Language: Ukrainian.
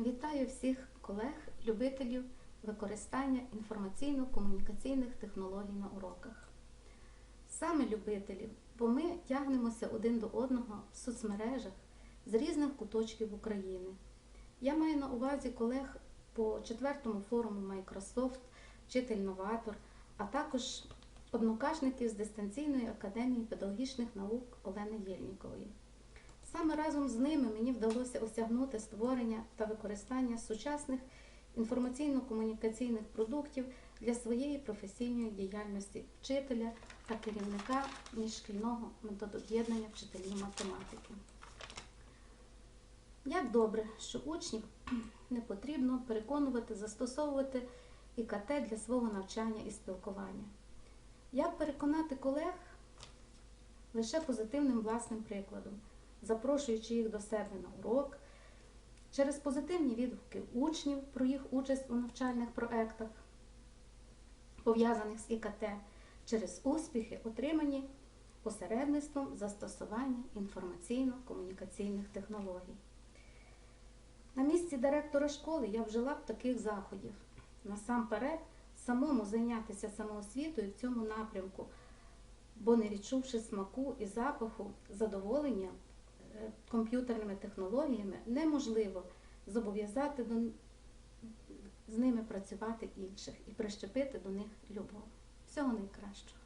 Вітаю всіх колег, любителів використання інформаційно-комунікаційних технологій на уроках. Саме любителів, бо ми тягнемося один до одного в соцмережах з різних куточків України. Я маю на увазі колег по четвертому форуму Microsoft, вчитель-новатор, а також однокашників з дистанційної академії педагогічних наук Олени Єльнікової. Саме разом з ними мені вдалося осягнути створення та використання сучасних інформаційно-комунікаційних продуктів для своєї професійної діяльності вчителя та керівника міжшкільного методоб'єднання вчителів математики. Як добре, що учнів не потрібно переконувати застосовувати ІКТ для свого навчання і спілкування. Як переконати колег лише позитивним власним прикладом, запрошуючи їх до себе на урок, через позитивні відгуки учнів про їх участь у навчальних проєктах, пов'язаних з ІКТ, через успіхи, отримані посередництвом застосування інформаційно-комунікаційних технологій. На місці директора школи я вжила б таких заходів. Насамперед, самому зайнятися самоосвітою в цьому напрямку, бо не відчувши смаку і запаху задоволення комп'ютерними технологіями, неможливо зобов'язати до, з ними працювати інших і прищепити до них любов. Всього найкращого.